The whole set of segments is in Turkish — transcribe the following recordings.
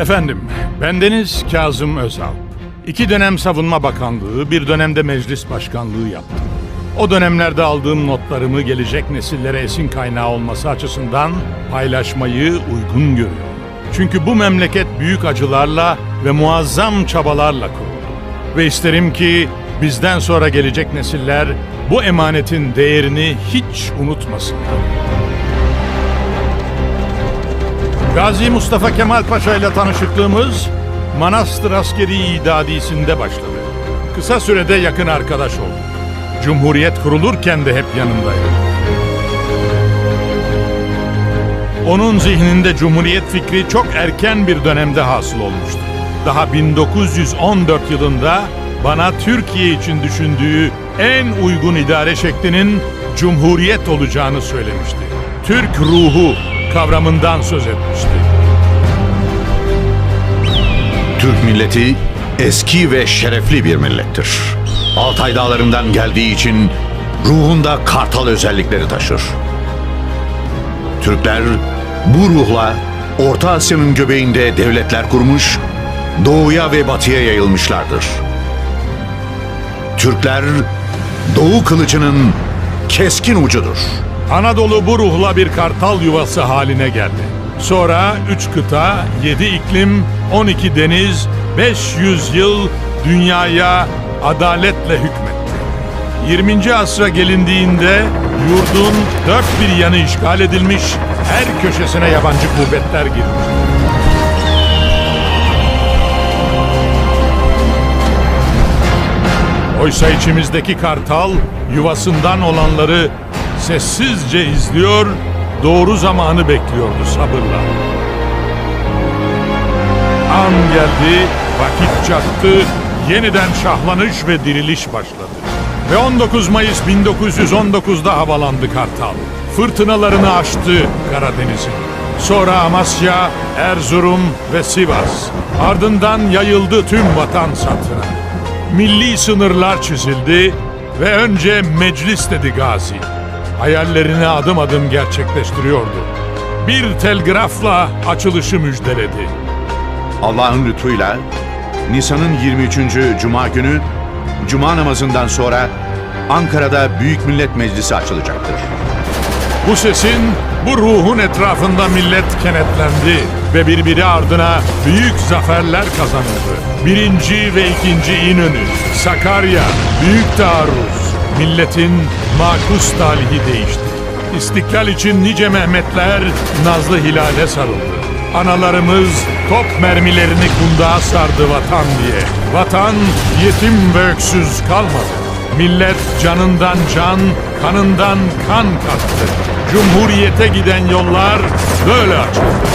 Efendim, bendeniz Kazım Özal. İki dönem Savunma Bakanlığı, bir dönemde Meclis Başkanlığı yaptım. O dönemlerde aldığım notlarımı gelecek nesillere esin kaynağı olması açısından paylaşmayı uygun görüyorum. Çünkü bu memleket büyük acılarla ve muazzam çabalarla kuruldu. Ve isterim ki bizden sonra gelecek nesiller bu emanetin değerini hiç unutmasınlar. Gazi Mustafa Kemal Paşa ile tanışıklığımız Manastır Askeri İdadisi'nde başladı. Kısa sürede yakın arkadaş olduk. Cumhuriyet kurulurken de hep yanındaydı. Onun zihninde Cumhuriyet fikri çok erken bir dönemde hasıl olmuştu. Daha 1914 yılında bana Türkiye için düşündüğü en uygun idare şeklinin Cumhuriyet olacağını söylemişti. Türk ruhu kavramından söz etmişti. Türk milleti eski ve şerefli bir millettir. Altay dağlarından geldiği için ruhunda kartal özellikleri taşır. Türkler bu ruhla Orta Asya'nın göbeğinde devletler kurmuş, doğuya ve batıya yayılmışlardır. Türkler Doğu kılıcının keskin ucudur. Anadolu bu ruhla bir kartal yuvası haline geldi. Sonra üç kıta, yedi iklim, 12 deniz, 500 yıl dünyaya adaletle hükmetti. 20. asra gelindiğinde yurdun dört bir yanı işgal edilmiş, her köşesine yabancı kuvvetler girmişti. Oysa içimizdeki kartal yuvasından olanları sessizce izliyor, doğru zamanı bekliyordu sabırla. An geldi, vakit çattı, yeniden şahlanış ve diriliş başladı. Ve 19 Mayıs 1919'da havalandı Kartal. Fırtınalarını aştı Karadeniz'in. Sonra Amasya, Erzurum ve Sivas. Ardından yayıldı tüm vatan satına. Milli sınırlar çizildi ve önce meclis dedi Gazi. Hayallerini adım adım gerçekleştiriyordu. Bir telgrafla açılışı müjdeledi. Allah'ın lütfuyla Nisan'ın 23. Cuma günü Cuma namazından sonra Ankara'da Büyük Millet Meclisi açılacaktır. Bu sesin, bu ruhun etrafında millet kenetlendi ve birbiri ardına büyük zaferler kazanıldı. Birinci ve ikinci İnönü, Sakarya, Büyük Taarruz, milletin makus talihi değişti. İstiklal için nice Mehmetler nazlı hilale sarıldı. Analarımız top mermilerini kundağa sardı vatan diye. Vatan yetim ve öksüz kalmadı. Millet canından can, kanından kan kattı. Cumhuriyete giden yollar böyle açıldı.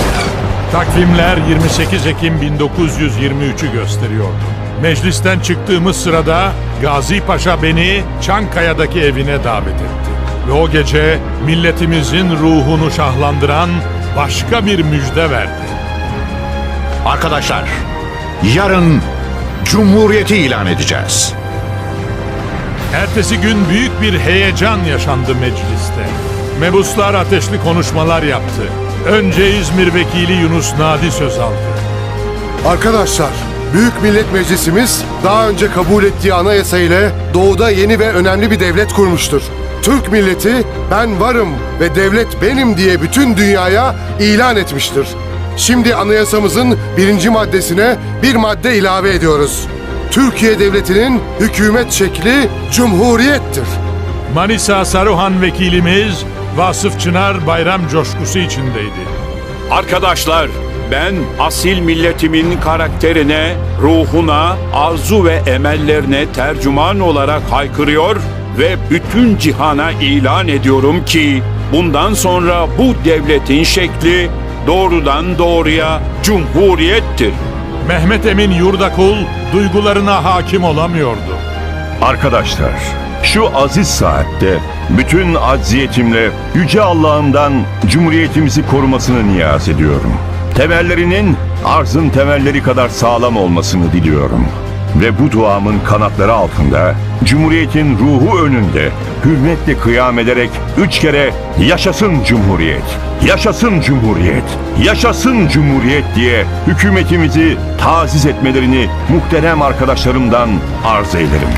Takvimler 28 Ekim 1923'ü gösteriyordu. Meclisten çıktığımız sırada Gazi Paşa beni Çankaya'daki evine davet etti. Ve o gece milletimizin ruhunu şahlandıran başka bir müjde verdi. Arkadaşlar, yarın Cumhuriyeti ilan edeceğiz. Ertesi gün büyük bir heyecan yaşandı mecliste. Mebuslar ateşli konuşmalar yaptı. Önce İzmir Vekili Yunus Nadi söz aldı. Arkadaşlar, Büyük Millet Meclisimiz daha önce kabul ettiği anayasa ile doğuda yeni ve önemli bir devlet kurmuştur. Türk milleti ben varım ve devlet benim diye bütün dünyaya ilan etmiştir. Şimdi anayasamızın birinci maddesine bir madde ilave ediyoruz. Türkiye Devleti'nin hükümet şekli cumhuriyettir. Manisa Saruhan vekilimiz Vasıf Çınar bayram coşkusu içindeydi. Arkadaşlar, ben asil milletimin karakterine, ruhuna, arzu ve emellerine tercüman olarak haykırıyor ve bütün cihana ilan ediyorum ki bundan sonra bu devletin şekli doğrudan doğruya cumhuriyettir. Mehmet Emin Yurdakul duygularına hakim olamıyordu. Arkadaşlar, şu aziz saatte bütün acziyetimle Yüce Allah'ımdan Cumhuriyetimizi korumasını niyaz ediyorum. Temellerinin arzın temelleri kadar sağlam olmasını diliyorum. Ve bu duamın kanatları altında, Cumhuriyet'in ruhu önünde, hürmetle kıyam ederek üç kere yaşasın Cumhuriyet, yaşasın Cumhuriyet, yaşasın Cumhuriyet diye hükümetimizi taziz etmelerini muhterem arkadaşlarımdan arz eylerim.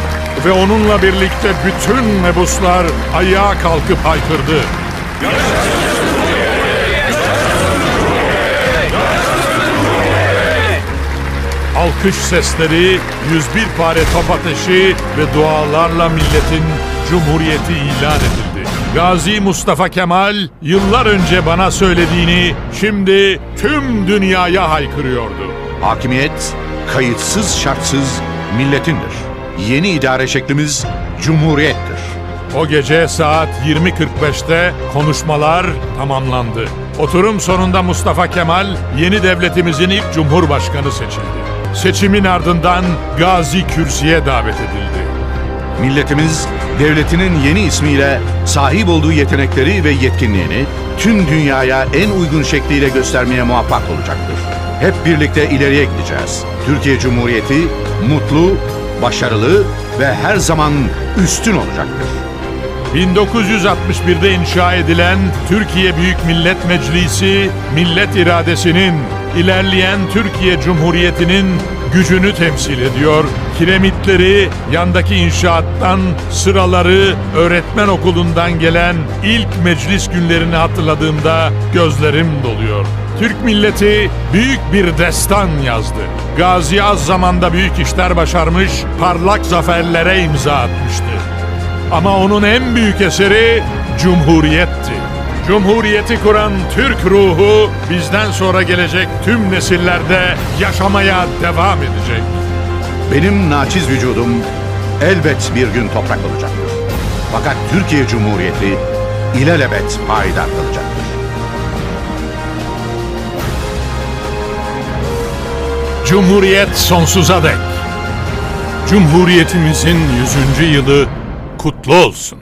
Ve onunla birlikte bütün mebuslar ayağa kalkıp haykırdı. Alkış sesleri, 101 pare top ateşi ve dualarla milletin cumhuriyeti ilan edildi. Gazi Mustafa Kemal yıllar önce bana söylediğini şimdi tüm dünyaya haykırıyordu. Hakimiyet kayıtsız şartsız milletindir. Yeni idare şeklimiz cumhuriyettir. O gece saat 20.45'te konuşmalar tamamlandı. Oturum sonunda Mustafa Kemal yeni devletimizin ilk cumhurbaşkanı seçildi. Seçimin ardından Gazi kürsüye davet edildi. Milletimiz devletinin yeni ismiyle sahip olduğu yetenekleri ve yetkinliğini tüm dünyaya en uygun şekliyle göstermeye muvaffak olacaktır. Hep birlikte ileriye gideceğiz. Türkiye Cumhuriyeti mutlu, başarılı ve her zaman üstün olacaktır. 1961'de inşa edilen Türkiye Büyük Millet Meclisi, millet iradesinin, ilerleyen Türkiye Cumhuriyeti'nin gücünü temsil ediyor. Kiremitleri, yandaki inşaattan, sıraları, öğretmen okulundan gelen ilk meclis günlerini hatırladığımda gözlerim doluyor. Türk milleti büyük bir destan yazdı. Gazi az zamanda büyük işler başarmış, parlak zaferlere imza atmıştı. Ama onun en büyük eseri Cumhuriyetti. Cumhuriyeti kuran Türk ruhu bizden sonra gelecek tüm nesillerde yaşamaya devam edecek. Benim naçiz vücudum elbet bir gün toprak olacaktır. Fakat Türkiye Cumhuriyeti ilelebet payidar kalacaktır. Cumhuriyet sonsuza dek. Cumhuriyetimizin 100. yılı kutlu olsun.